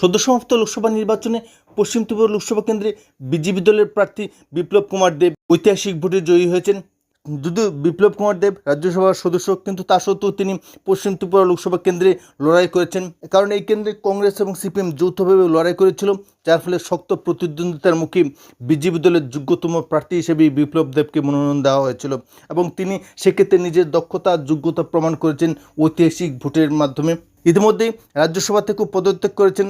সদ্যসমাপ্ত লোকসভা নির্বাচনে পশ্চিম ত্রিপুরা লোকসভা কেন্দ্রে বিজেপি দলের প্রার্থী বিপ্লব কুমার দেব ঐতিহাসিক ভোটে জয়ী হয়েছেন। যদিও বিপ্লব কুমার দেব রাজ্যসভার সদস্য, কিন্তু তা সত্ত্বেও তিনি পশ্চিম ত্রিপুরা লোকসভা কেন্দ্রে লড়াই করেছেন। কারণ এই কেন্দ্রে কংগ্রেস এবং সিপিএম যৌথভাবে লড়াই করেছিল, যার ফলে শক্ত প্রতিদ্বন্দ্বিতার মুখে বিজেপি দলের যোগ্যতম প্রার্থী হিসেবে বিপ্লব দেবকে মনোনয়ন দেওয়া হয়েছিল এবং তিনি সেক্ষেত্রে নিজের দক্ষতা, যোগ্যতা প্রমাণ করেছেন ঐতিহাসিক ভোটের মাধ্যমে। ইতিমধ্যেই রাজ্যসভা থেকেও পদত্যাগ করেছেন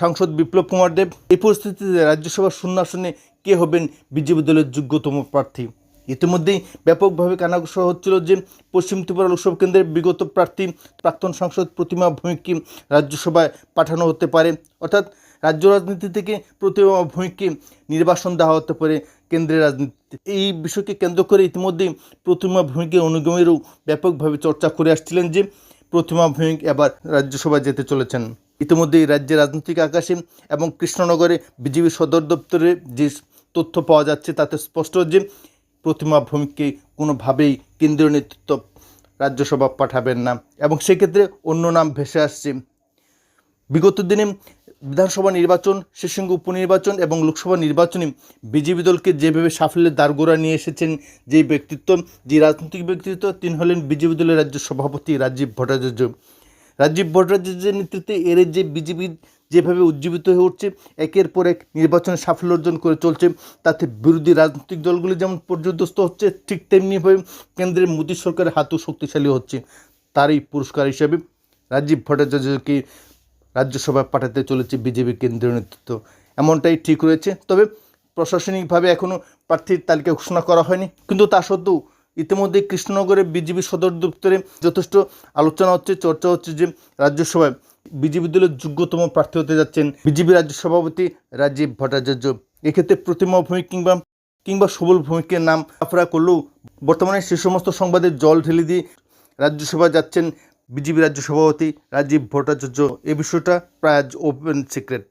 সাংসদ বিপ্লব কুমার দেব। এই পরিস্থিতিতে রাজ্যসভার শূন্য আসনে কে হবেন বিজেপি দলের যোগ্যতম প্রার্থী? ইতিমধ্যেই ব্যাপকভাবে কানাঘোষা হচ্ছিল যে পশ্চিম ত্রিপুরা লোকসভা কেন্দ্রের বিগত প্রার্থী প্রাক্তন সাংসদ প্রতিমা ভৌমিককে রাজ্যসভায় পাঠানো হতে পারে। অর্থাৎ রাজ্য রাজনীতি থেকে প্রতিমা ভৌমিককে নির্বাসন দেওয়া হতে পারে কেন্দ্রের রাজনীতিতে। এই বিষয়কে কেন্দ্র করে ইতিমধ্যেই প্রতিমা ভৌমিকের অনুগমেরও ব্যাপকভাবে চর্চা করে আসছিলেন যে প্রতিমা ভূমিক এবার রাজ্যসভায় যেতে চলেছেন। ইতিমধ্যেই রাজ্যের রাজনৈতিক আকাশে এবং কৃষ্ণনগরে বিজেপি সদর দপ্তরে যে তথ্য পাওয়া যাচ্ছে তাতে স্পষ্ট যে প্রতিমা ভূমিককে কোনোভাবেই কেন্দ্রীয় নেতৃত্ব রাজ্যসভা পাঠাবেন না। এবং সেক্ষেত্রে অন্য নাম ভেসে আসছে। বিগত দিনে বিধানসভা নির্বাচন শেষঙ্গ উপনির্বাচন এবং লোকসভা নির্বাচনে বিজেপি দলকে যেভাবে সাফল্যের দারগোড়া নিয়ে এসেছেন যে ব্যক্তিত্ব, যে রাজনৈতিক ব্যক্তিত্ব, তিনি হলেন বিজেপি দলের রাজ্য সভাপতি রাজীব ভট্টাচার্য। রাজীব ভট্টাচার্যের নেতৃত্বে এর যে বিজেপি যেভাবে উজ্জীবিত হয়ে উঠছে, একের পর এক নির্বাচনে সাফল্য অর্জন করে চলছে, তাতে বিরোধী রাজনৈতিক দলগুলি যেমন পর্যদস্ত হচ্ছে, ঠিক তেমনিভাবে কেন্দ্রের মোদী সরকারের হাতও শক্তিশালী হচ্ছে। তারই পুরস্কার হিসেবে রাজীব ভট্টাচার্যকে রাজ্যসভায় পাঠাতে চলেছে বিজেপি কেন্দ্রীয় নেতৃত্ব। এমনটাই ঠিক রয়েছে। তবে প্রশাসনিকভাবে এখনও প্রার্থীর তালিকা ঘোষণা করা হয়নি। কিন্তু তা সত্ত্বেও ইতিমধ্যে কৃষ্ণনগরে বিজেপি সদর দপ্তরে যথেষ্ট আলোচনা হচ্ছে, চর্চা হচ্ছে যে রাজ্যসভায় বিজেপি দলের যোগ্যতম প্রার্থী হতে যাচ্ছেন বিজেপি রাজ্য সভাপতি রাজীব ভট্টাচার্য। এক্ষেত্রে প্রতিমা ভূমিক কিংবা কিংবা সবল ভূমিকের নাম আফরা করলেও বর্তমানে সে সমস্ত সংবাদে জল ঢেলে দিয়ে রাজ্যসভা যাচ্ছেন বিজেপি রাজ্য সভাপতি রাজীব ভট্টাচার্য এ বিষয়টা প্রায় ওপেন সিক্রেট